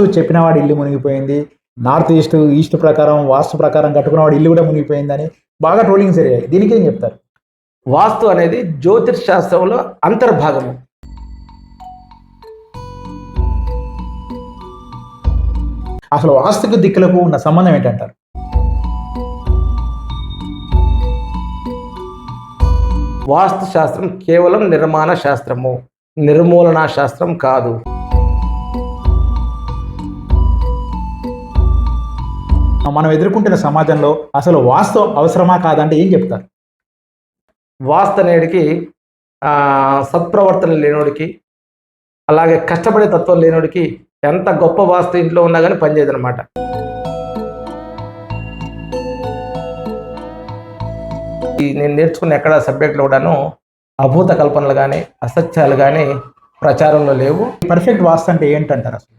వాస్తు చెప్పిన వాడి ఇల్లు మునిగిపోయింది. నార్త్ ఈస్ట్ ఈస్ట్ ప్రకారం వాస్తు ప్రకారం కట్టుకున్న వాడి ఇల్లు కూడా మునిగిపోయిందని బాగా ట్రోలింగ్ జరిగాయి. దీనికి ఏం చెప్తారు? వాస్తు అనేది జ్యోతిష్ శాస్త్రంలో అంతర్భాగము. అసలు వాస్తుకు దిక్కులకు ఉన్న సంబంధం ఏంటంటారు? వాస్తు శాస్త్రం కేవలం నిర్మాణ శాస్త్రము. నిర్మూలనా శాస్త్రం కాదు. మనం ఎదుర్కొంటున్న సమాజంలో అసలు వాస్తు అవసరమా కాదంటే ఏం చెప్తారు? వాస్తు అనేటికి ఆ, సత్ప్రవర్తన లేనోడికి అలాగే కష్టపడే తత్వం లేనోడికి ఎంత గొప్ప వాస్తు ఇంట్లో ఉన్నా కానీ పనిచేయదు అనమాట నేను నేర్చుకున్న ఎక్కడ సబ్జెక్టులు కూడాను అభూత కల్పనలు కానీ అసత్యాలు కానీ ప్రచారంలో లేవు. పర్ఫెక్ట్ వాస్తు అంటే ఏంటంటారు అసలు?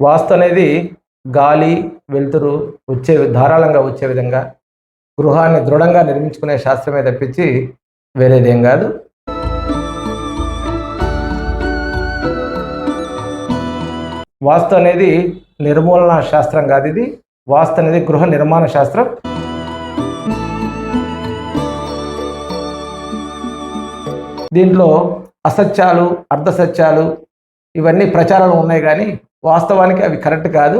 వాస్తు అనేది గాలి వెలుతురు వచ్చే ధారాళంగా వచ్చే విధంగా గృహాన్ని దృఢంగా నిర్మించుకునే శాస్త్రమే తప్పించి వేరేదేం కాదు. వాస్తు అనేది నిర్మూలన శాస్త్రం కాదు ఇది. వాస్తు అనేది గృహ నిర్మాణ శాస్త్రం. దీంట్లో అసత్యాలు అర్ధసత్యాలు ఇవన్నీ ప్రచారాలు ఉన్నాయి కానీ వాస్తవానికి అవి కరెక్ట్ కాదు.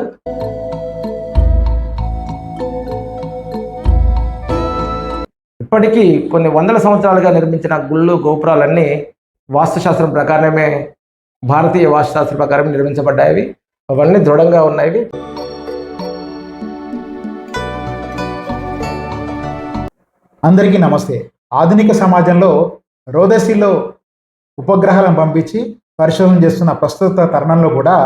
ఇప్పటికీ కొన్ని వందల సంవత్సరాలుగా నిర్మించిన గుళ్ళు గోపురాలన్నీ వాస్తుశాస్త్రం ప్రకారమే భారతీయ వాస్తుశాస్త్రం ప్రకారం నిర్మించబడ్డాయి అవన్నీ దృఢంగా ఉన్నాయి అందరికీ నమస్తే. ఆధునిక సమాజంలో రోదసిలో ఉపగ్రహాలను పంపించి పరిశోధన చేస్తున్న ప్రస్తుత తరుణంలో కూడా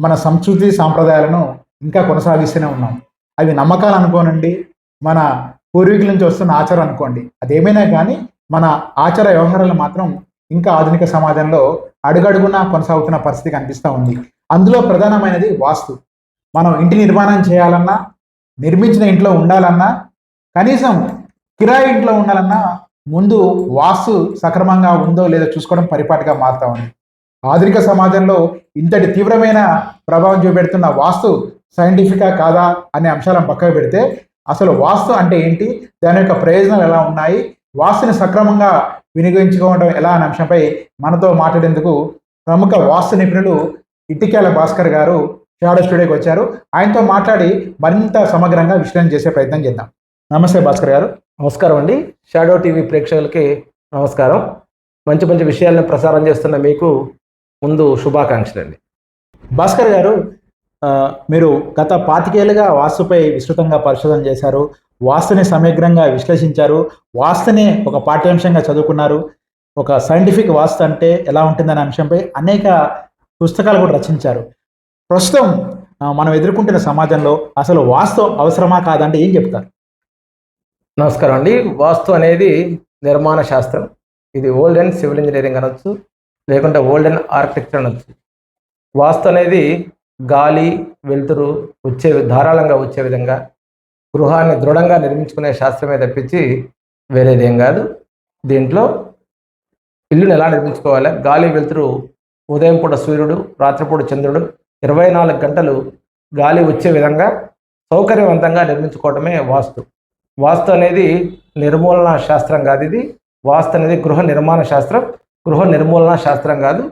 మన సంస్కృతి సాంప్రదాయాలను ఇంకా కొనసాగిస్తూనే ఉన్నాం. అవి నమ్మకాలు అనుకోనండి. మన పూర్వీకుల నుంచి వస్తున్న ఆచారం అనుకోండి. అదేమైనా కానీ మన ఆచార వ్యవహారాలు మాత్రం ఇంకా ఆధునిక సమాజంలో అడుగడుగునా కొనసాగుతున్న పరిస్థితి కనిపిస్తూ ఉంది. అందులో ప్రధానమైనది వాస్తు. మనం ఇంటి నిర్మాణం చేయాలన్నా నిర్మించిన ఇంట్లో ఉండాలన్నా కనీసం కిరాయి ఇంట్లో ఉండాలన్నా ముందు వాస్తు సక్రమంగా ఉందో లేదో చూసుకోవడం పరిపాటిగా మారుతా ఉంది. ఆధునిక సమాజంలో ఇంతటి తీవ్రమైన ప్రభావం చూపెడుతున్న వాస్తు సైంటిఫికా కాదా అనే అంశాలను పక్కకు పెడితే అసలు వాస్తు అంటే ఏంటి? దాని యొక్క ప్రయోజనాలు ఎలా ఉన్నాయి? వాస్తుని సక్రమంగా వినియోగించుకోవడం ఎలా అనే అంశంపై మనతో మాట్లాడేందుకు ప్రముఖ వాస్తు నిపుణులు ఇటికేల భాస్కర్ గారు షాడో స్టూడియోకి వచ్చారు. ఆయనతో మాట్లాడి మరింత సమగ్రంగా విశ్లేషణ చేసే ప్రయత్నం చేద్దాం. నమస్తే భాస్కర్ గారు. నమస్కారం అండి. షాడో టీవీ ప్రేక్షకులకి నమస్కారం. మంచి మంచి విషయాలను ప్రసారం చేస్తున్న మీకు ముందు శుభాకాంక్షలు అండి భాస్కర్ గారు మీరు గత పాతికేళ్ళుగా వాస్తుపై విస్తృతంగా పరిశోధన చేశారు వాస్తుని సమగ్రంగా విశ్లేషించారు వాస్తుని ఒక పాఠ్యాంశంగా చదువుకున్నారు. ఒక సైంటిఫిక్ వాస్తు అంటే ఎలా ఉంటుందనే అంశంపై అనేక పుస్తకాలు కూడా రచించారు. ప్రస్తుతం మనం ఎదుర్కొంటున్న సమాజంలో అసలు వాస్తు అవసరమా కాదంటే ఏం చెప్తారు? నమస్కారం అండి. వాస్తు అనేది నిర్మాణ శాస్త్రం. ఇది ఓల్డ్ అండ్ సివిల్ ఇంజనీరింగ్ అనొచ్చు. లేకుంటే ఓల్డెన్ ఆర్కిటెక్చర్ అనొచ్చు వాస్తు అనేది గాలి వెలుతురు వచ్చే ధారాళంగా వచ్చే విధంగా గృహాన్ని దృఢంగా నిర్మించుకునే శాస్త్రమే తప్పించి వేరేదేం కాదు. దీంట్లో ఇల్లుని ఎలా నిర్మించుకోవాలి? గాలి వెలుతురు ఉదయం పూట సూర్యుడు రాత్రిపూట చంద్రుడు ఇరవై నాలుగు గంటలు గాలి వచ్చే విధంగా సౌకర్యవంతంగా నిర్మించుకోవడమే వాస్తు. వాస్తు అనేది నిర్మూలన శాస్త్రం కాదు ఇది. వాస్తు అనేది గృహ నిర్మాణ శాస్త్రం. గృహ నిర్మూలన శాస్త్రం కాదు.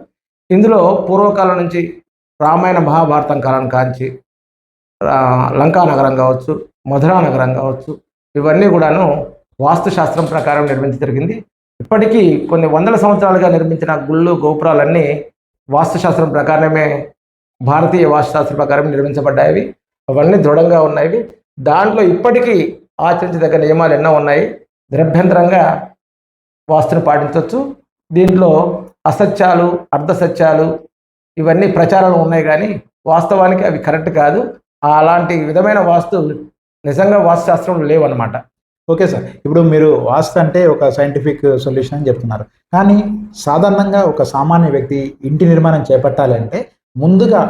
ఇందులో పూర్వకాలం నుంచి రామాయణ మహాభారతం కాలం కాంచి లంకా నగరం కావచ్చు మధురా నగరం కావచ్చు ఇవన్నీ కూడాను వాస్తు శాస్త్రం ప్రకారం నిర్మించ జరిగింది. ఇప్పటికీ కొన్ని వందల సంవత్సరాలుగా నిర్మించిన గుళ్ళు గోపురాలన్నీ వాస్తుశాస్త్రం ప్రకారమే భారతీయ వాస్తుశాస్త్రం ప్రకారం నిర్మించబడ్డాయి. అవన్నీ దృఢంగా ఉన్నాయి. దాంట్లో ఇప్పటికీ ఆచరించదగ్గ నియమాలు ఎన్నో ఉన్నాయి. నిరభ్యంతరంగా వాస్తుని పాటించవచ్చు. దీంట్లో అసత్యాలు అర్ధసత్యాలు ఇవన్నీ ప్రచారాలు ఉన్నాయి కానీ వాస్తవానికి అవి కరెక్ట్ కాదు. అలాంటి విధమైన వాస్తు నిజంగా వాస్తుశాస్త్రంలో లేవన్నమాట. Okay sir. ఇప్పుడు మీరు వాస్తు అంటే ఒక సైంటిఫిక్ సొల్యూషన్ అని చెప్తున్నారు. కానీ సాధారణంగా ఒక సామాన్య వ్యక్తి ఇంటి నిర్మాణం చేపట్టాలంటే ముందుగా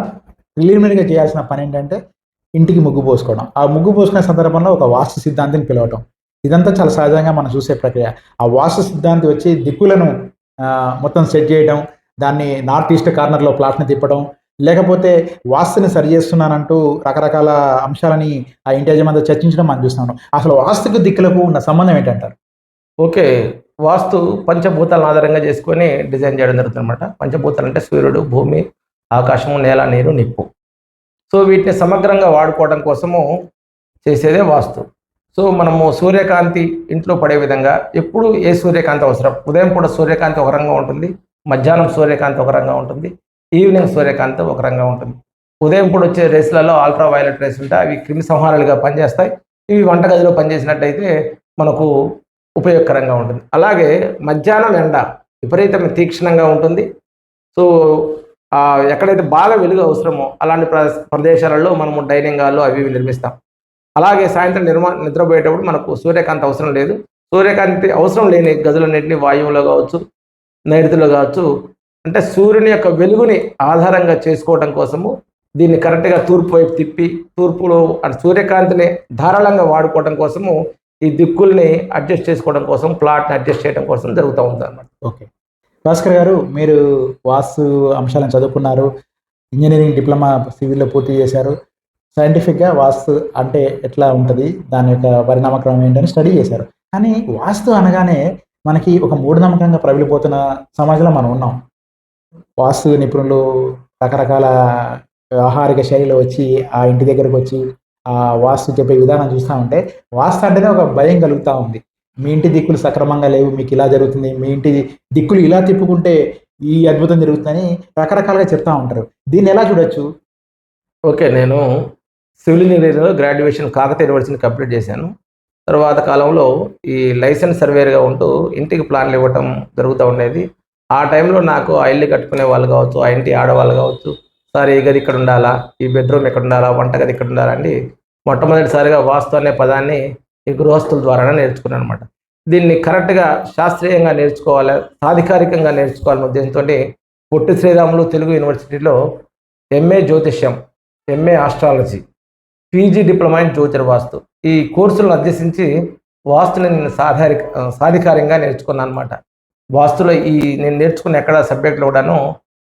ప్రిలిమినరీగా చేయాల్సిన పని ఏంటంటే ఇంటికి ముగ్గు పోసుకోవడం. ఆ ముగ్గు పోసుకునే సందర్భంలో ఒక వాస్తు సిద్ధాంతిని పిలవటం. ఇదంతా చాలా సహజంగా మనం చూసే ప్రక్రియ. ఆ వాస్తు సిద్ధాంతి వచ్చి దిక్కులను మొత్తం సెట్ చేయడం దాన్ని నార్త్ ఈస్ట్ కార్నర్లో ప్లాట్ని తిప్పడం లేకపోతే వాస్తుని సరి చేస్తున్నానంటూ రకరకాల అంశాలని ఆ ఇంటి యజమానితో చర్చించడం మనం చూస్తున్నాం. అసలు వాస్తుకు దిక్కులకు ఉన్న సంబంధం ఏంటంటారు? ఓకే. వాస్తు పంచభూతాలను ఆధారంగా చేసుకొని డిజైన్ చేయడం జరుగుతుంది అనమాట పంచభూతాలు అంటే సూర్యుడు భూమి ఆకాశము నేల నీరు నిప్పు. సో వీటిని సమగ్రంగా వాడుకోవడం కోసము చేసేదే వాస్తు. సో మనము సూర్యకాంతి ఇంట్లో పడే విధంగా ఎప్పుడు ఏ సూర్యకాంతి అవసరం? ఉదయం పూట సూర్యకాంతి ఒక రంగా ఉంటుంది మధ్యాహ్నం సూర్యకాంతి ఒక రంగా ఉంటుంది ఈవినింగ్ సూర్యకాంతి ఒక రంగా ఉంటుంది. ఉదయం పూట వచ్చే రేస్లలో అల్ట్రా వైలెట్ రేస్ ఉంటాయి అవి క్రిమి సంహారాలుగా పనిచేస్తాయి. ఇవి వంటగదిలో పనిచేసినట్టయితే మనకు ఉపయోగకరంగా ఉంటుంది. అలాగే మధ్యాహ్నం ఎండ విపరీతమైన తీక్షణంగా ఉంటుంది. సో ఎక్కడైతే బాగా వెలుగు అవసరమో అలాంటి ప్ర- ప్రదేశాలలో మనము డైనింగ్ హాల్లో అవి నిర్మిస్తాం. అలాగే సాయంత్రం నిర్మా నిద్రపోయేటప్పుడు మనకు సూర్యకాంతి అవసరం లేదు. సూర్యకాంతి అవసరం లేని గదులన్నింటినీ వాయువులో కావచ్చు నైరుతిలో కావచ్చు అంటే సూర్యుని యొక్క వెలుగుని ఆధారంగా చేసుకోవడం కోసము దీన్ని కరెక్ట్గా తూర్పు వైపు తిప్పి తూర్పులో సూర్యకాంతిని ధారాళంగా వాడుకోవడం కోసము ఈ దిక్కుల్ని అడ్జస్ట్ చేసుకోవడం కోసం ప్లాట్ని అడ్జస్ట్ చేయడం కోసం జరుగుతూ ఉంది అన్నమాట ఓకే. భాస్కర్ గారు మీరు వాస్తు అంశాలను చదువుకున్నారు ఇంజనీరింగ్ డిప్లొమా సివిల్లో పూర్తి చేశారు. సైంటిఫిక్గా వాస్తు అంటే ఎట్లా ఉంటుంది? దాని యొక్క పరిణామక్రమం ఏంటని స్టడీ చేశారు. కానీ వాస్తు అనగానే మనకి ఒక మూఢనమ్మకంగా ప్రబలిపోతున్న సమాజంలో మనం ఉన్నాం. వాస్తు నిపుణులు రకరకాల వ్యవహారిక శైలిలో వచ్చి ఆ ఇంటి దగ్గరకు వచ్చి ఆ వాస్తు చెప్పే విధానం చూస్తూ ఉంటే వాస్తు అంటేనే ఒక భయం కలుగుతూ ఉంది. మీ ఇంటి దిక్కులు సక్రమంగా లేవు మీకు ఇలా జరుగుతుంది మీ ఇంటి దిక్కులు ఇలా తిప్పుకుంటే ఈ అద్భుతం జరుగుతుందని రకరకాలుగా చెప్తూ ఉంటారు. దీన్ని ఎలా చూడొచ్చు? ఓకే నేను సివిల్ ఇంజనీరింగ్లో గ్రాడ్యుయేషన్ కాకతీయ యూనివర్సిటీని కంప్లీట్ చేశాను. తర్వాత కాలంలో ఈ లైసెన్స్ సర్వేర్గా ఉంటూ ఇంటికి ప్లాన్లు ఇవ్వటం జరుగుతూ ఉండేది. ఆ టైంలో నాకు ఆ ఇల్లు కట్టుకునే వాళ్ళు కావచ్చు ఆ ఇంటి ఆడవాళ్ళు కావచ్చు సార్ ఈ గది ఇక్కడ ఉండాలా ఈ బెడ్రూమ్ ఇక్కడ ఉండాలా వంటగది ఇక్కడ ఉండాలా అండి. మొట్టమొదటిసారిగా వాస్తు అనే పదాన్ని ఈ గృహస్థుల ద్వారానే నేర్చుకున్నాను అనమాట దీన్ని కరెక్ట్గా శాస్త్రీయంగా నేర్చుకోవాలి సాధికారికంగా నేర్చుకోవాలనే ఉద్దేశంతో పొట్టి శ్రీరాములు తెలుగు యూనివర్సిటీలో ఎంఏ జ్యోతిష్యం MA astrology PG diploma in జ్యోతిర్వాస్తు. ఈ కోర్సులను అభ్యసించి వాస్తుని నేను సాధారిక సాధికారంగా నేర్చుకున్నాను అనమాట వాస్తులో ఈ నేను నేర్చుకున్న ఎక్కడ సబ్జెక్టులు కూడాను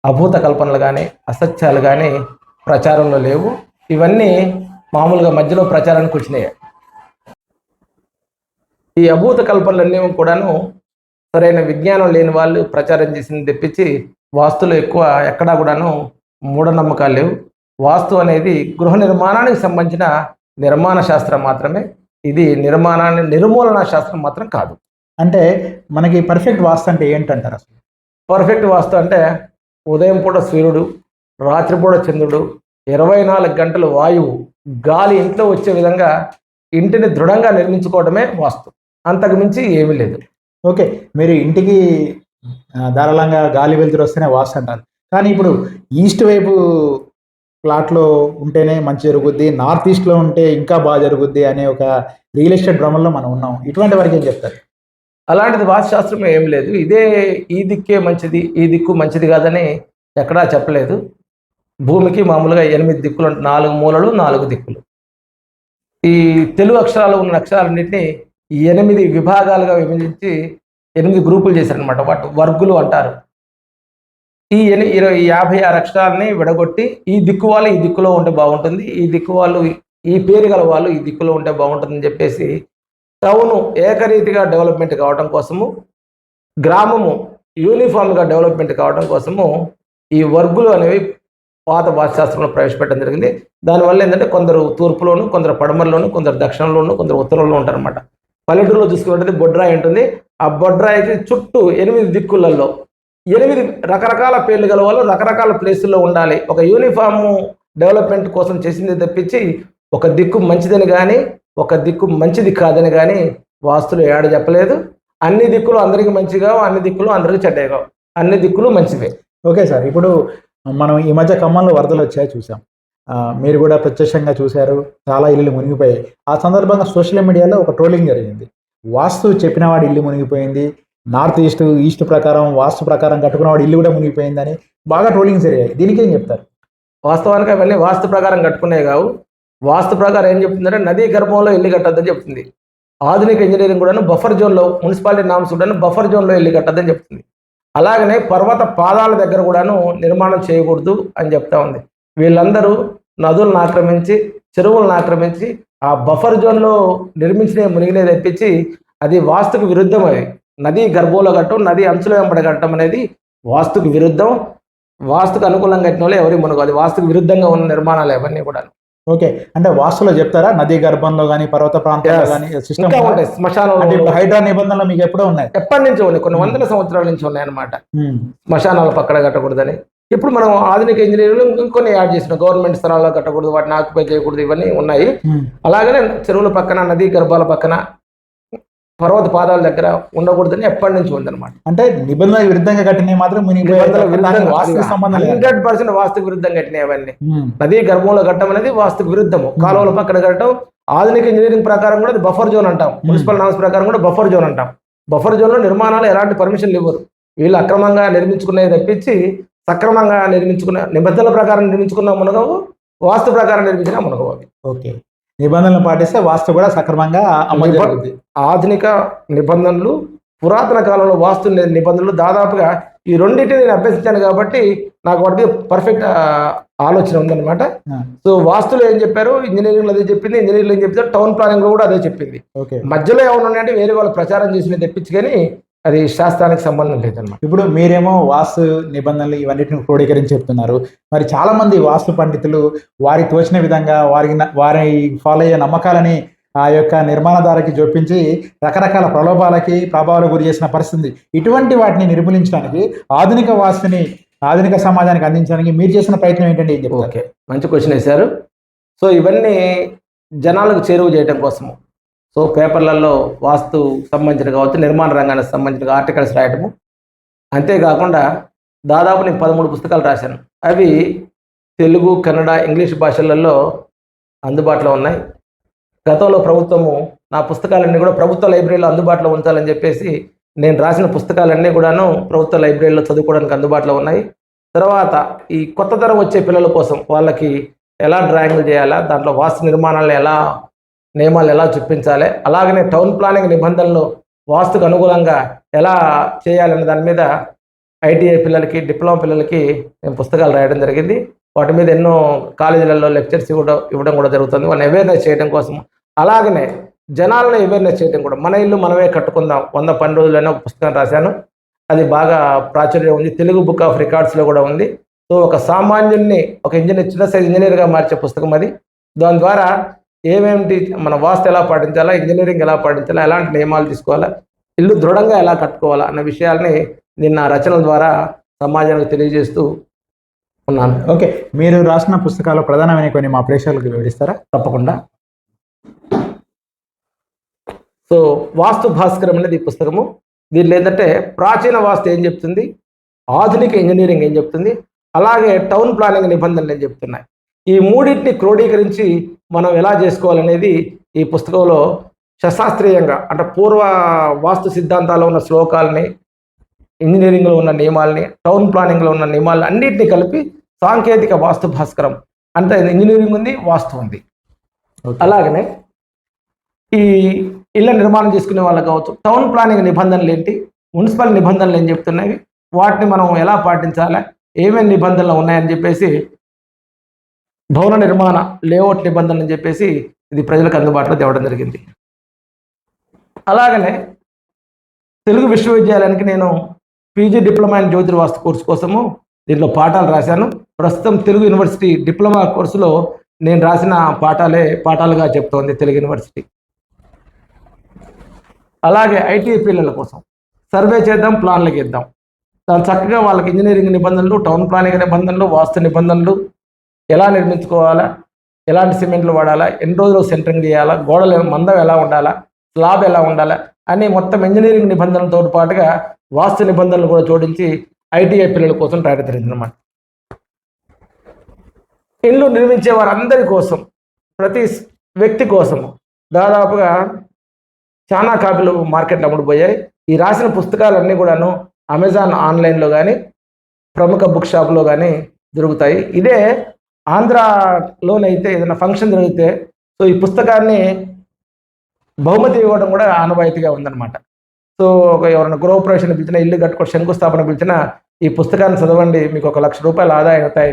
అభూత కల్పనలు కానీ అసత్యాలు కానీ ప్రచారంలో లేవు. ఇవన్నీ మామూలుగా మధ్యలో ప్రచారానికి వచ్చినాయి. ఈ అభూత కల్పనలన్నీ కూడాను సరైన విజ్ఞానం లేని వాళ్ళు ప్రచారం చేసింది తెప్పించి వాస్తులో ఎక్కువ ఎక్కడా కూడాను మూఢనమ్మకాలు లేవు. వాస్తు అనేది గృహ నిర్మాణానికి సంబంధించిన నిర్మాణ శాస్త్రం మాత్రమే. ఇది నిర్మాణాన్ని నిర్మూలన శాస్త్రం మాత్రం కాదు. అంటే మనకి పర్ఫెక్ట్ వాస్తు అంటే ఏంటంటారు అసలు? పర్ఫెక్ట్ వాస్తు అంటే ఉదయం పూట సూర్యుడు రాత్రిపూట చంద్రుడు ఇరవై నాలుగు గంటలు వాయువు గాలి ఇంట్లో వచ్చే విధంగా ఇంటిని దృఢంగా నిర్మించుకోవడమే వాస్తు. అంతకు మించి ఏమీ లేదు. ఓకే మీరు ఇంటికి ధారాళంగా గాలి వెలుతురు వస్తేనే వాస్తు అంటారు. కానీ ఇప్పుడు ఈస్ట్ వైపు ప్లాట్లో ఉంటేనే మంచి జరుగుద్ది నార్త్ ఈస్ట్లో ఉంటే ఇంకా బాగా జరుగుద్ది అనే ఒక రియల్ ఎస్టేట్ భ్రమంలో మనం ఉన్నాం. ఇటువంటి వరకు ఏం చెప్తారు? అలాంటిది వాస్తుశాస్త్రం ఏం లేదు. ఇదే ఈ దిక్కే మంచిది ఈ దిక్కు మంచిది కాదని ఎక్కడా చెప్పలేదు. భూమికి మామూలుగా ఎనిమిది దిక్కులు నాలుగు మూలలు నాలుగు దిక్కులు. ఈ తెలుగు అక్షరాలు ఉన్న అక్షరాలన్నింటినీ ఎనిమిది విభాగాలుగా విభజించి ఎనిమిది గ్రూపులు చేశారనమాట వాటి వర్గులు అంటారు. ఈ ఇరవై యాభై ఆరు అక్షరాలని విడగొట్టి ఈ దిక్కు వాళ్ళు ఈ దిక్కులో ఉంటే బాగుంటుంది ఈ దిక్కు వాళ్ళు ఈ పేరు గల వాళ్ళు ఈ దిక్కులో ఉంటే బాగుంటుందని చెప్పేసి టౌను ఏకరీతిగా డెవలప్మెంట్ కావడం కోసము గ్రామము యూనిఫామ్గా డెవలప్మెంట్ కావడం కోసము ఈ వర్గులు అనేవి పాత భాషాస్త్రంలో ప్రవేశపెట్టడం జరిగింది. దానివల్ల ఏంటంటే కొందరు తూర్పులోను కొందరు పడమరలోను కొందరు దక్షిణంలోను కొందరు ఉత్తరంలో ఉంటారనమాట పల్లెటూరులో చూసుకున్నట్లయితే బొడ్రాయి ఉంటుంది. ఆ బొడ్రాయికి చుట్టూ ఎనిమిది దిక్కులలో ఎనిమిది రకరకాల పేర్లు గల వాళ్ళు రకరకాల ప్లేసుల్లో ఉండాలి. ఒక యూనిఫాము డెవలప్మెంట్ కోసం చేసింది తప్పించి ఒక దిక్కు మంచిదని కానీ ఒక దిక్కు మంచిది కాదని కానీ వాస్తులు ఏడ చెప్పలేదు. అన్ని దిక్కులు అందరికీ మంచిగా అన్ని దిక్కులు అందరికీ చెడ్డగా అన్ని దిక్కులు మంచివే. ఓకే సార్ ఇప్పుడు మనం ఈ మధ్య ఖమ్మంలో వరదలు వచ్చాయి చూసాం. మీరు కూడా ప్రత్యక్షంగా చూశారు చాలా ఇల్లు మునిగిపోయాయి. ఆ సందర్భంగా సోషల్ మీడియాలో ఒక ట్రోలింగ్ జరిగింది. వాస్తు చెప్పినవాడి ఇల్లు మునిగిపోయింది నార్త్ ఈస్ట్ ఈస్ట్ ప్రకారం వాస్తు ప్రకారం కట్టుకున్నవాడు ఇల్లు కూడా మునిగిపోయిందని బాగా ట్రోలింగ్స్ జరిగాయి. దీనికి ఏం చెప్తారు? వాస్తవానికి అవన్నీ వాస్తు ప్రకారం కట్టుకునే కావు. వాస్తు ప్రకారం ఏం చెప్తుందంటే నదీ గర్భంలో ఇల్లు కట్టద్దని చెప్తుంది. ఆధునిక ఇంజనీరింగ్ కూడాను బఫర్ జోన్లో మున్సిపాలిటీ నామ్స్ కూడాను బఫర్ జోన్లో ఇల్లు కట్టద్దని చెప్తుంది. అలాగనే పర్వత పాదాల దగ్గర కూడాను నిర్మాణం చేయకూడదు అని చెప్తా ఉంది. వీళ్ళందరూ నదులను ఆక్రమించి చెరువులను ఆక్రమించి ఆ బఫర్ జోన్లో నిర్మించిన మునిగినే తెప్పించి అది వాస్తుకు విరుద్ధం అది నది గర్భంలో కట్టడం నది అంచుల వెంబడి కట్టడం అనేది వాస్తుకు విరుద్ధం. వాస్తుకు అనుకూలంగా కట్టిన వాళ్ళు ఎవరి అది వాస్తుకు విరుద్ధంగా ఉన్న నిర్మాణాలు అవన్నీ కూడా ఓకే. అంటే వాస్తులో చెప్తారా? నదీ గర్భంలో కానీ పర్వత ప్రాంతాల్లో. కానీ ఇంకా ఉంటాయి. అంటే శ్మశానాలు ఇప్పుడు హైడ్రా నిబంధనలు మీకు ఎప్పుడో ఉన్నాయి? ఎప్పటి నుంచి ఉన్నాయి? కొన్ని వందల సంవత్సరాల నుంచి ఉన్నాయి అన్నమాట ఉమ్. శ్మశానాలు పక్కన కట్టకూడదని. ఇప్పుడు మనం ఆధునిక ఇంజనీరింగ్లో ఇంకొన్ని యాడ్ చేసిన. గవర్నమెంట్ స్థలాల్లో కట్టకూడదు వాటిని ఆక్యుపై చేయకూడదు ఇవన్నీ ఉన్నాయి. ఉమ్. అలాగనే చెరువుల పక్కన నదీ గర్భాల పక్కన పర్వత పాదాల దగ్గర ఉండకూడదని ఎప్పటి నుంచి ఉందన్నమాట. అంటే నిబంధనల విరుద్ధంగా కట్టినవి మాత్రం హండ్రెడ్ పర్సెంట్ వాస్తుకు విరుద్ధంగా కట్టినాయి అవన్నీ. నదీ గర్భంలో కట్టడం అనేది వాస్తుకు విరుద్ధము. కాలువల పక్కన కట్టడం ఆధునిక ఇంజనీరింగ్ ప్రకారం కూడా అది బఫర్ జోన్ అంటాం. మున్సిపల్ నామ్స్ ప్రకారం కూడా బఫర్ జోన్ అంటాం. బఫర్ జోన్లో నిర్మాణాలు ఎలాంటి పర్మిషన్లు ఇవ్వరు. వీళ్ళు అక్రమంగా నిర్మించుకునేది తప్పించి సక్రమంగా నిర్మించుకున్న నిబంధనల ప్రకారం నిర్మించుకున్న మునగవు వాస్తు ప్రకారం నిర్మించిన మునగవు అవి. ఓకే. నిబంధనలు పాటిస్తే వాస్తు కూడా సక్రమంగా అమలు జరుగుతుంది. ఆధునిక నిబంధనలు పురాతన కాలంలో వాస్తు నిబంధనలు దాదాపుగా ఈ రెండింటిని నేను అభ్యసించాను కాబట్టి నాకు వాటికి పర్ఫెక్ట్ ఆలోచన ఉందన్నమాట. సో వాస్తులో ఏం చెప్పారు? ఇంజనీరింగ్ అదే చెప్పింది ఇంజనీరింగ్ ఏం చెప్తారు టౌన్ ప్లానింగ్ కూడా అదే చెప్పింది. ఓకే. మధ్యలో ఏమైనా ఉన్నాయంటే వేరే వాళ్ళు ప్రచారం చేసి తెప్పించి కానీ అది శాస్త్రానికి సంబంధం లేదన్నమాట ఇప్పుడు మీరేమో వాస్తు నిబంధనలు ఇవన్నిటిని క్రోడీకరించి చెప్తున్నారు. మరి చాలా మంది వాస్తు పండితులు వారి తోచిన విధంగా వారి వారి ఫాలో అయ్యే నమ్మకాలని ఆ యొక్క నిర్మాణదారికి జొప్పించి రకరకాల ప్రలోభాలకి ప్రభావాలు గురి చేసిన పరిస్థితి. ఇటువంటి వాటిని నిర్మూలించడానికి ఆధునిక వాస్తుని ఆధునిక సమాజానికి అందించడానికి మీరు చేసిన ప్రయత్నం ఏంటంటే ఏం ఓకే. మంచి క్వశ్చన్ వేశారు. సో ఇవన్నీ జనాలకు చేరువ చేయడం కోసము. సో పేపర్లలో వాస్తు సంబంధించిన కావచ్చు నిర్మాణ రంగానికి సంబంధించిన ఆర్టికల్స్ రాయటము. అంతేకాకుండా దాదాపు నేను పదమూడు పుస్తకాలు రాశాను. అవి తెలుగు కన్నడ ఇంగ్లీష్ భాషలలో అందుబాటులో ఉన్నాయి. గతంలో ప్రభుత్వము నా పుస్తకాలన్నీ కూడా ప్రభుత్వ లైబ్రరీలో అందుబాటులో ఉంచాలని చెప్పేసి నేను రాసిన పుస్తకాలన్నీ కూడాను ప్రభుత్వ లైబ్రరీలో చదువుకోవడానికి అందుబాటులో ఉన్నాయి. తర్వాత ఈ కొత్త తరం వచ్చే పిల్లల కోసం వాళ్ళకి ఎలా డ్రాయింగ్లు చేయాలా దాంట్లో వాస్తు నిర్మాణాలను ఎలా నియమాలు ఎలా చూపించాలి? అలాగనే టౌన్ ప్లానింగ్ నిబంధనలు వాస్తుకు అనుగుణంగా ఎలా చేయాలనే దాని మీద ఐటీఐ పిల్లలకి డిప్లొమా పిల్లలకి నేను పుస్తకాలు రాయడం జరిగింది. వాటి మీద ఎన్నో కాలేజీలలో లెక్చర్స్ ఇవ్వడం ఇవ్వడం కూడా జరుగుతుంది. వాళ్ళని అవేర్నెస్ చేయడం కోసం. అలాగనే జనాలను అవేర్నెస్ చేయడం కూడా. మన ఇల్లు మనమే కట్టుకుందాం. వంద పని రోజులైనా ఒక పుస్తకం రాశాను. అది బాగా ప్రాచుర్యం ఉంది. తెలుగు బుక్ ఆఫ్ రికార్డ్స్లో కూడా ఉంది. సో ఒక సామాన్యుడిని ఒక ఇంజనీర్ చిన్న సైజ్ ఇంజనీర్గా మార్చే పుస్తకం అది. దాని ద్వారా ఏమేమిటి మన వాస్తు ఎలా పాటించాలా ఇంజనీరింగ్ ఎలా పాటించాలా ఎలాంటి నియమాలు తీసుకోవాలా ఇల్లు దృఢంగా ఎలా కట్టుకోవాలా అన్న విషయాల్ని నిన్న రచనల ద్వారా సమాజానికి తెలియజేస్తూ ఉన్నాను. ఓకే మీరు రాసిన పుస్తకాలు ప్రధానమైన కొన్ని మా ప్రేక్షకులకు వివరిస్తారా? తప్పకుండా. సో వాస్తు భాస్కరం అనేది ఈ పుస్తకము. దీనిలో ఏంటంటే ప్రాచీన వాస్తు ఏం చెప్తుంది? ఆధునిక ఇంజనీరింగ్ ఏం చెప్తుంది? అలాగే టౌన్ ప్లానింగ్ నిబంధనలు ఏం చెప్తున్నాయి? ఈ మూడింటిని క్రోడీకరించి మనం ఎలా చేసుకోవాలనేది ఈ పుస్తకంలో శశాస్త్రీయంగా అంటే పూర్వ వాస్తు సిద్ధాంతాల్లో ఉన్న శ్లోకాలని ఇంజనీరింగ్లో ఉన్న నియమాలని టౌన్ ప్లానింగ్లో ఉన్న నియమాలని అన్నింటినీ కలిపి సాంకేతిక వాస్తు భాస్కరం అంటే ఇంజనీరింగ్ ఉంది వాస్తు ఉంది. అలాగనే ఈ ఇళ్ళ నిర్మాణం చేసుకునే వాళ్ళకి కావచ్చు టౌన్ ప్లానింగ్ నిబంధనలు ఏంటి మున్సిపల్ నిబంధనలు ఏం చెప్తున్నాయి వాటిని మనం ఎలా పాటించాలి ఏమేమి నిబంధనలు ఉన్నాయని చెప్పేసి భవన నిర్మాణ లేఅవుట్ నిబంధనలు అని చెప్పేసి ఇది ప్రజలకు అందుబాటులో తేవడం జరిగింది. అలాగనే తెలుగు విశ్వవిద్యాలయానికి నేను PG diploma and jyotirvastu course కోసము దీంట్లో పాఠాలు రాశాను. ప్రస్తుతం తెలుగు యూనివర్సిటీ డిప్లొమా కోర్సులో నేను రాసిన పాఠాలే పాఠాలుగా చెప్తోంది తెలుగు యూనివర్సిటీ. అలాగే ఐటీ పిల్లల కోసం సర్వే చేద్దాం ప్లాన్లకు ఇద్దాం దాని చక్కగా వాళ్ళకి ఇంజనీరింగ్ నిబంధనలు టౌన్ ప్లానింగ్ నిబంధనలు వాస్తు నిబంధనలు ఎలా నిర్మించుకోవాలా? ఎలాంటి సిమెంట్లు వాడాలా? ఎన్ని రోజులు సెంటరింగ్ చేయాలా? గోడలు మందం ఎలా ఉండాలా? స్లాబ్ ఎలా ఉండాలా? అని మొత్తం ఇంజనీరింగ్ నిబంధనలతో పాటుగా వాస్తు నిబంధనలు కూడా జోడించి ఐటీఐ పిల్లల కోసం రాయడం అన్నమాట అనమాట ఇల్లు నిర్మించే వారందరి కోసం ప్రతి వ్యక్తి కోసము దాదాపుగా చాలా కాపీలు మార్కెట్లో అమ్ముడుపోయాయి. ఈ రాసిన పుస్తకాలన్నీ కూడాను అమెజాన్ ఆన్లైన్లో కానీ ప్రముఖ బుక్ షాప్లో కానీ దొరుకుతాయి. ఇదే ఆంధ్రాలోనైతే ఏదైనా ఫంక్షన్ జరిగితే సో ఈ పుస్తకాన్ని బహుమతి ఇవ్వడం కూడా ఆనవాయితీగా ఉందన్నమాట. సో ఒక ఎవరైనా గృహప్రవేశం పిలిచినా ఇల్లు కట్టుకోవడం శంకుస్థాపన పిలిచినా ఈ పుస్తకాన్ని చదవండి మీకు ఒక లక్ష రూపాయలు ఆదాయం అవుతాయి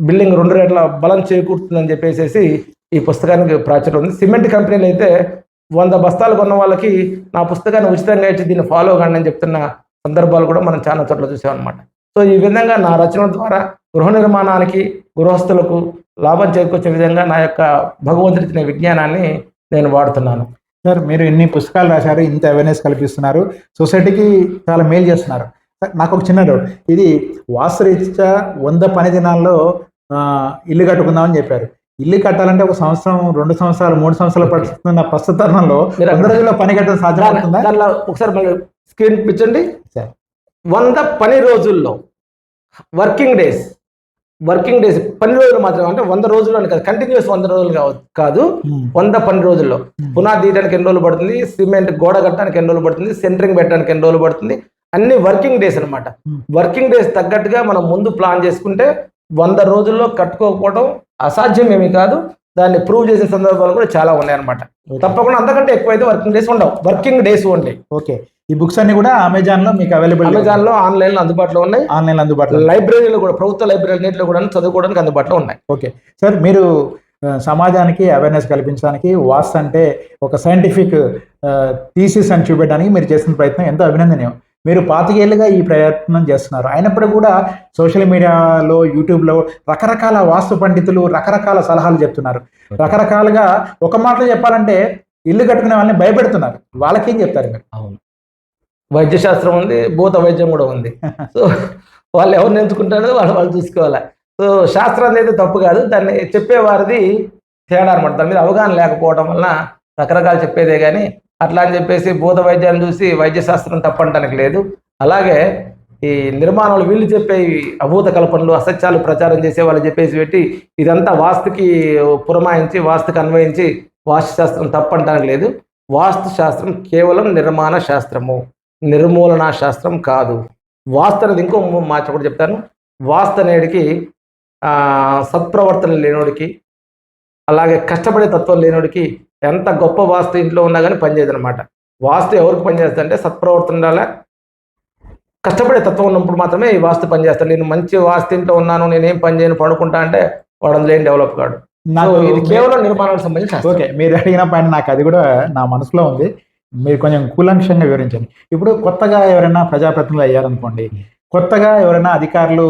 బిల్డింగ్ రెండు రేట్ల బలం చేకూరుతుందని చెప్పేసి ఈ పుస్తకానికి ప్రాచుర్యం ఉంది. సిమెంట్ కంపెనీలు అయితే వంద బస్తాలు కొన్న వాళ్ళకి నా పుస్తకాన్ని ఉచితంగా ఇచ్చి దీన్ని ఫాలో కండి అని చెప్తున్న సందర్భాలు కూడా మనం చాలా చోట్ల చూసామన్నమాట. సో ఈ విధంగా నా రచనల ద్వారా గృహ నిర్మాణానికి గృహస్థులకు లాభం చేకూర్చే విధంగా నా యొక్క భగవంతుడి ఇచ్చిన విజ్ఞానాన్ని నేను వాడుతున్నాను. సార్ మీరు ఇన్ని పుస్తకాలు రాశారు ఇంత అవేర్నెస్ కల్పిస్తున్నారు సొసైటీకి చాలా మేలు చేస్తున్నారు. సార్, నాకు ఒక చిన్న డౌట్ ఇది వాస్తురీత్యా వంద పని దినాల్లో ఇల్లు కట్టుకుందామని చెప్పారు. ఇల్లు కట్టాలంటే ఒక సంవత్సరం రెండు సంవత్సరాలు మూడు సంవత్సరాలు పడుతున్న ప్రస్తుత తరుణంలో మీరు వంద రోజుల్లో పని కట్టడం దానిలో ఒకసారి మళ్ళీ స్క్రీన్ పిచ్చండి. సరే. వంద పని రోజుల్లో వర్కింగ్ డేస్. వర్కింగ్ డేస్ పని రోజులు మాత్రమే అంటే వంద రోజులు అని కాదు కంటిన్యూస్ వంద రోజులు కాదు వంద పని రోజుల్లో. పునాది తీయడానికి ఎన్ని రోజులు పడుతుంది సిమెంట్ గోడ కట్టడానికి ఎన్ని రోజులు పడుతుంది సెంటరింగ్ పెట్టడానికి ఎన్ని రోజులు పడుతుంది అన్ని వర్కింగ్ డేస్ అన్నమాట. Hmm. వర్కింగ్ డేస్ తగ్గట్టుగా మనం ముందు ప్లాన్ చేసుకుంటే వంద రోజుల్లో కట్టుకోకపోవడం అసాధ్యం ఏమీ కాదు. దాన్ని ప్రూవ్ చేసే సందర్భాలు కూడా చాలా ఉన్నాయన్నమాట. తప్పకుండా అంతకంటే ఎక్కువైతే వర్కింగ్ డేస్ ఉండవు. వర్కింగ్ డేస్ ఉంటాయి ఓకే ఈ బుక్స్ అన్ని కూడా అమెజాన్లో మీకు అవైలబుల్ అమెజాన్లో ఆన్లైన్లో అందుబాటులో ఉన్నాయి. ఆన్లైన్ అందుబాటులో. లైబ్రరీలో కూడా ప్రభుత్వ లైబ్రరీలో కూడా చదువుకోవడానికి అందుబాటులో ఉన్నాయి. ఓకే సార్ మీరు సమాజానికి అవేర్నెస్ కల్పించడానికి వాస్తు అంటే ఒక సైంటిఫిక్ థీసిస్ అని చూపెట్టడానికి మీరు చేసిన ప్రయత్నం ఎంతో అభినందనీయం. మీరు పాతికేళ్ళుగా ఈ ప్రయత్నం చేస్తున్నారు. అయినప్పటికీ కూడా సోషల్ మీడియాలో యూట్యూబ్లో రకరకాల వాస్తు పండితులు రకరకాల సలహాలు చెప్తున్నారు. రకరకాలుగా ఒక మాటలో చెప్పాలంటే ఇల్లు కట్టుకునే వాళ్ళని భయపెడుతున్నారు. వాళ్ళకేం చెప్తారు మీరు? అవును. వైద్య శాస్త్రం ఉంది భూత వైద్యం కూడా ఉంది. సో వాళ్ళు ఎవరిని ఎంచుకుంటారో వాళ్ళు వాళ్ళు చూసుకోవాలి. సో శాస్త్రం అయితే తప్పు కాదు. దాన్ని చెప్పేవారిది తేడా అనమాట దాని మీద అవగాహన లేకపోవడం వలన రకరకాలు చెప్పేదే కానీ అట్లా అని చెప్పేసి భూత వైద్యాన్ని చూసి వైద్యశాస్త్రం తప్పనటానికి లేదు. అలాగే ఈ నిర్మాణాలు వీళ్ళు చెప్పే అభూత కల్పనలు అసత్యాలు ప్రచారం చేసే వాళ్ళు చెప్పేసి పెట్టి ఇదంతా వాస్తుకి పురమాయించి వాస్తుకి అన్వయించి వాస్తు శాస్త్రం తప్పనటానికి లేదు. వాస్తు శాస్త్రం కేవలం నిర్మాణ శాస్త్రము నిర్మూలన శాస్త్రం కాదు. వాస్తు అనేది ఇంకో మాట కూడా చెప్తాను. వాస్తు అనేటికి సత్ప్రవర్తన లేనోడికి అలాగే కష్టపడే తత్వం లేనోడికి ఎంత గొప్ప వాస్తు ఇంట్లో ఉన్నా కానీ పనిచేయదు అనమాట వాస్తు ఎవరికి పనిచేస్తుంది అంటే సత్ప్రవర్తన ఉండాలా కష్టపడే తత్వం ఉన్నప్పుడు మాత్రమే ఈ వాస్తు పనిచేస్తాను నేను మంచి వాస్తు ఇంట్లో ఉన్నాను నేనేం పని చేయను పడుకుంటా అంటే వాడు అందులో ఏం డెవలప్ కాడు. ఇది కేవలం నిర్మాణానికి సంబంధించిన శాస్త్రం. ఓకే మీరు అడిగిన పాయింట్ నాకు అది కూడా నా మనసులో ఉంది. మీరు కొంచెం కూలంక్షంగా వివరించండి. ఇప్పుడు కొత్తగా ఎవరైనా ప్రజాప్రతినిధులు అయ్యారనుకోండి కొత్తగా ఎవరైనా అధికారులు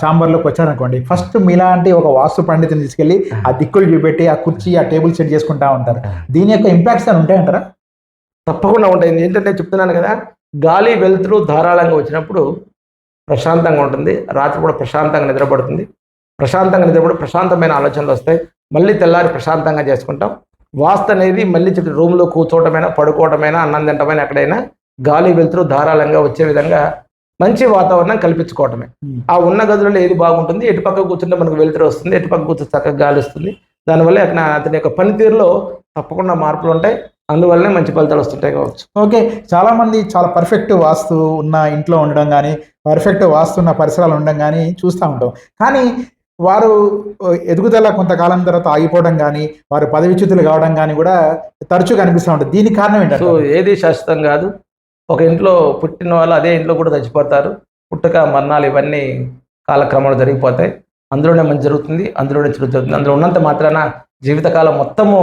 ఛాంబర్లోకి వచ్చారనుకోండి ఫస్ట్ మీలాంటి ఒక వాస్తు పండితుని తీసుకెళ్ళి ఆ దిక్కులు చూపెట్టి ఆ కుర్చీ ఆ టేబుల్ సెట్ చేసుకుంటా ఉంటారు. దీని యొక్క ఇంపాక్ట్స్ అని ఉంటాయంటారా? తప్పకుండా ఉంటాయి. ఏంటంటే చెప్తున్నాను కదా గాలి వెలుతురు ధారాళంగా వచ్చినప్పుడు ప్రశాంతంగా ఉంటుంది. రాత్రి కూడా ప్రశాంతంగా నిద్రపడుతుంది. ప్రశాంతంగా నిద్రపడి ప్రశాంతమైన ఆలోచనలు వస్తాయి. మళ్ళీ తెల్లారి ప్రశాంతంగా చేసుకుంటాం. వాస్తు అనేది మళ్ళీ చెప్పి రూమ్లో కూర్చోవటమైనా పడుకోవటమైనా అన్నం తింటమైనా ఎక్కడైనా గాలి వెలుతురు ధారాళంగా వచ్చే విధంగా మంచి వాతావరణం కల్పించుకోవటమే. ఆ ఉన్న గదులలో ఏది బాగుంటుంది ఎటు పక్క కూర్చుంటే మనకు వెలుతురు వస్తుంది ఎటు పక్క కూర్చుంటే చక్కగా గాలి వస్తుంది. దానివల్ల అతని అతని యొక్క పనితీరులో తప్పకుండా మార్పులు ఉంటాయి. అందువల్లనే మంచి ఫలితాలు వస్తుంటాయి కావచ్చు. ఓకే చాలా మంది చాలా పర్ఫెక్ట్ వాస్తు ఉన్న ఇంట్లో ఉండడం కానీ పర్ఫెక్ట్ వాస్తు ఉన్న పరిసరాలు ఉండడం కానీ చూస్తూ ఉంటాం. కానీ వారు ఎదుగుదల కొంతకాలం తర్వాత ఆగిపోవడం కానీ వారు పదవిచ్యుతులు కావడం కానీ కూడా తరచుగా అనిపిస్తూ ఉంటుంది దీనికి కారణం సో ఏంటంటే ఏది శాశ్వతం కాదు. ఒక ఇంట్లో పుట్టిన వాళ్ళు అదే ఇంట్లో కూడా చచ్చిపోతారు. పుట్టక మరణాలు ఇవన్నీ కాలక్రమంలో జరిగిపోతాయి. అందులోనే మంచి జరుగుతుంది అందులోనే చెడు జరుగుతుంది. అందులో ఉన్నంత మాత్రాన జీవితకాలం మొత్తము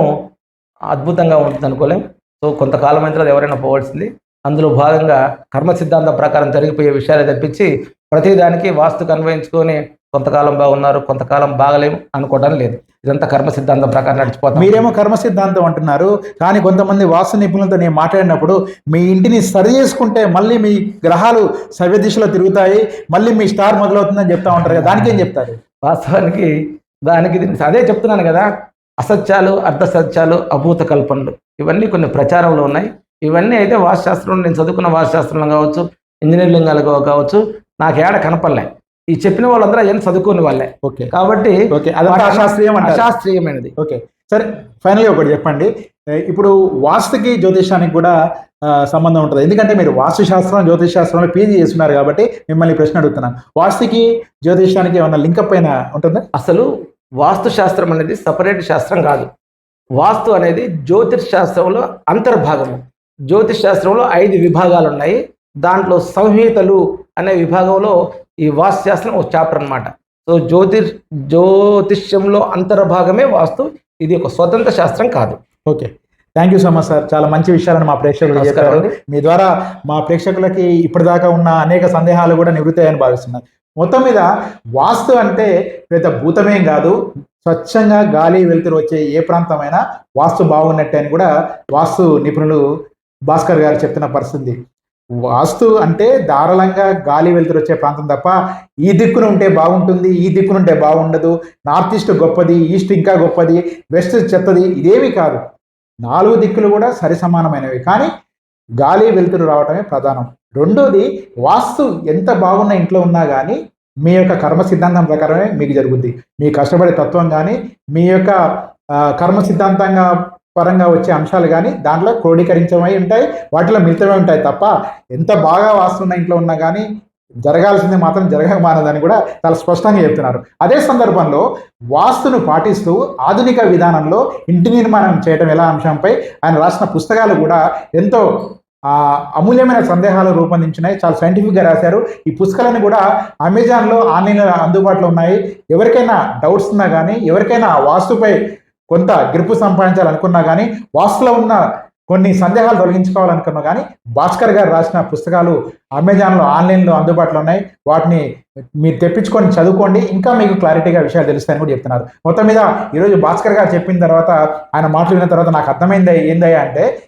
అద్భుతంగా ఉంటుంది అనుకోలేం. సో కొంతకాలం అయితే ఎవరైనా పోవాల్సింది. అందులో భాగంగా కర్మ సిద్ధాంతం ప్రకారం జరిగిపోయే విషయాలు తప్పించి ప్రతిదానికి వాస్తు కన్వయించుకొని కొంతకాలం బాగున్నారు కొంతకాలం బాగలేము అనుకోవడం లేదు. ఇదంతా కర్మ సిద్ధాంతం ప్రకారం నడిచిపోతాం. మీరేమో కర్మ సిద్ధాంతం అంటున్నారు కానీ కొంతమంది వాస్తు నిపుణులతో నేను మాట్లాడినప్పుడు మీ ఇంటిని సరి చేసుకుంటే మళ్ళీ మీ గ్రహాలు సవ్య దిశలో తిరుగుతాయి మళ్ళీ మీ స్టార్ మొదలవుతుందని చెప్తా ఉంటారు కదా దానికి ఏం చెప్తారు? వాస్తవానికి దానికి దీనికి అదే చెప్తున్నాను కదా అసత్యాలు అర్ధసత్యాలు అభూత కల్పనలు ఇవన్నీ కొన్ని ప్రచారంలో ఉన్నాయి. ఇవన్నీ అయితే వాస్తుశాస్త్రం నేను చదువుకున్న వాస్తుశాస్త్రంలో కావచ్చు ఇంజనీరింగ్ కావచ్చు నాకు ఏడ కనపడలే. ఈ చెప్పిన వాళ్ళందరూ ఏం చదువుకునే వాళ్ళే. ఓకే. కాబట్టి అశాస్త్రీయం అశాస్త్రీయమైనది. ఓకే. సరే ఫైనల్గా ఒకటి చెప్పండి. ఇప్పుడు వాస్తుకి జ్యోతిషానికి కూడా సంబంధం ఉంటుంది. ఎందుకంటే మీరు వాస్తు శాస్త్రం జ్యోతిష్ శాస్త్రంలో పీజీ చేస్తున్నారు కాబట్టి మిమ్మల్ని ప్రశ్న అడుగుతున్నాను. వాస్తుకి జ్యోతిషానికి ఏమన్నా లింకప్ పైన ఉంటుందా? అసలు వాస్తు శాస్త్రం అనేది సపరేట్ శాస్త్రం కాదు. వాస్తు అనేది జ్యోతిష్ శాస్త్రంలో అంతర్భాగము. జ్యోతిష్ శాస్త్రంలో ఐదు విభాగాలు ఉన్నాయి దాంట్లో సంహితలు అనే విభాగంలో ఈ వాస్తు శాస్త్రం ఒక చాప్టర్ అన్నమాట. సో జ్యోతిష్ జ్యోతిష్యంలో అంతర్భాగమే వాస్తు ఇది ఒక స్వతంత్ర శాస్త్రం కాదు. Okay. Thank you so much sir చాలా మంచి విషయాలను మా ప్రేక్షకులు చెప్పారు. అండి. మీ ద్వారా మా ప్రేక్షకులకి ఇప్పటిదాకా ఉన్న అనేక సందేహాలు కూడా నివృత్తాయని భావిస్తున్నాను. మొత్తం మీద వాస్తు అంటే పెద్ద భూతమేం కాదు. స్వచ్ఛంగా గాలి వెలుతురు వచ్చే ఏ ప్రాంతమైనా వాస్తు బాగున్నట్టే అని కూడా వాస్తు నిపుణులు భాస్కర్ గారు చెప్తున్న పరిస్థితి. వాస్తు అంటే దారళంగా గాలి వెలుతురు వచ్చే ప్రాంతం తప్ప ఈ దిక్కున ఉంటే బాగుంటుంది ఈ దిక్కున ఉంటే బాగుండదు. నార్త్ ఈస్ట్ గొప్పది ఈస్ట్ ఇంకా గొప్పది వెస్ట్ చెత్తది ఇదేవి కాదు. నాలుగు దిక్కులు కూడా సరి సమానమైనవి కానీ గాలి వెలుతురు రావటమే ప్రధానం. రెండోది వాస్తు ఎంత బాగున్న ఇంట్లో ఉన్నా కానీ మీ యొక్క కర్మ సిద్ధాంతం ప్రకారమే మీకు జరుగుద్ది. మీ కష్టపడే తత్వం కానీ మీ యొక్క కర్మ సిద్ధాంతంగా పరంగా వచ్చే అంశాలు కానీ దాంట్లో క్రోడీకరించమై ఉంటాయి వాటిలో మిళితమై ఉంటాయి తప్ప ఎంత బాగా వాస్తున్న ఇంట్లో ఉన్నా కానీ జరగాల్సింది మాత్రం జరగక మానదని కూడా చాలా స్పష్టంగా చెప్తున్నారు. అదే సందర్భంలో వాస్తును పాటిస్తూ ఆధునిక విధానంలో ఇంటి నిర్మాణం చేయడం ఎలా అంశంపై ఆయన రాసిన పుస్తకాలు కూడా ఎంతో అమూల్యమైన సందేహాలు రూపొందించినాయి చాలా సైంటిఫిక్గా రాశారు. ఈ పుస్తకాలను కూడా అమెజాన్లో ఆన్లైన్లో అందుబాటులో ఉన్నాయి. ఎవరికైనా డౌట్స్ ఉన్నా కానీ ఎవరికైనా వాస్తుపై కొంత గెలుపు సంపాదించాలనుకున్నా కానీ వాస్తులో ఉన్న కొన్ని సందేహాలు తొలగించుకోవాలనుకున్నా కానీ భాస్కర్ గారు రాసిన పుస్తకాలు అమెజాన్లో ఆన్లైన్లో అందుబాటులో ఉన్నాయి. వాటిని మీరు తెప్పించుకొని చదువుకోండి. ఇంకా మీకు క్లారిటీగా విషయాలు తెలుస్తాయని కూడా చెప్తున్నారు. మొత్తం మీద ఈరోజు భాస్కర్ గారు చెప్పిన తర్వాత ఆయన మాటలు విన్న తర్వాత నాకు అర్థమైంది ఏందయ్యా అంటే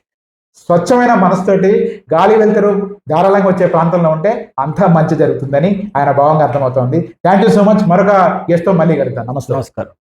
స్వచ్ఛమైన మనసుతోటి గాలి వెళ్తారు ధారాళంగా వచ్చే ప్రాంతంలో ఉంటే అంతా మంచి జరుగుతుందని ఆయన భావంగా అర్థమవుతోంది. Thank you so much. మరొక గెస్ట్తో మళ్ళీ కలుద్దాం. నమస్తే. నమస్కారం.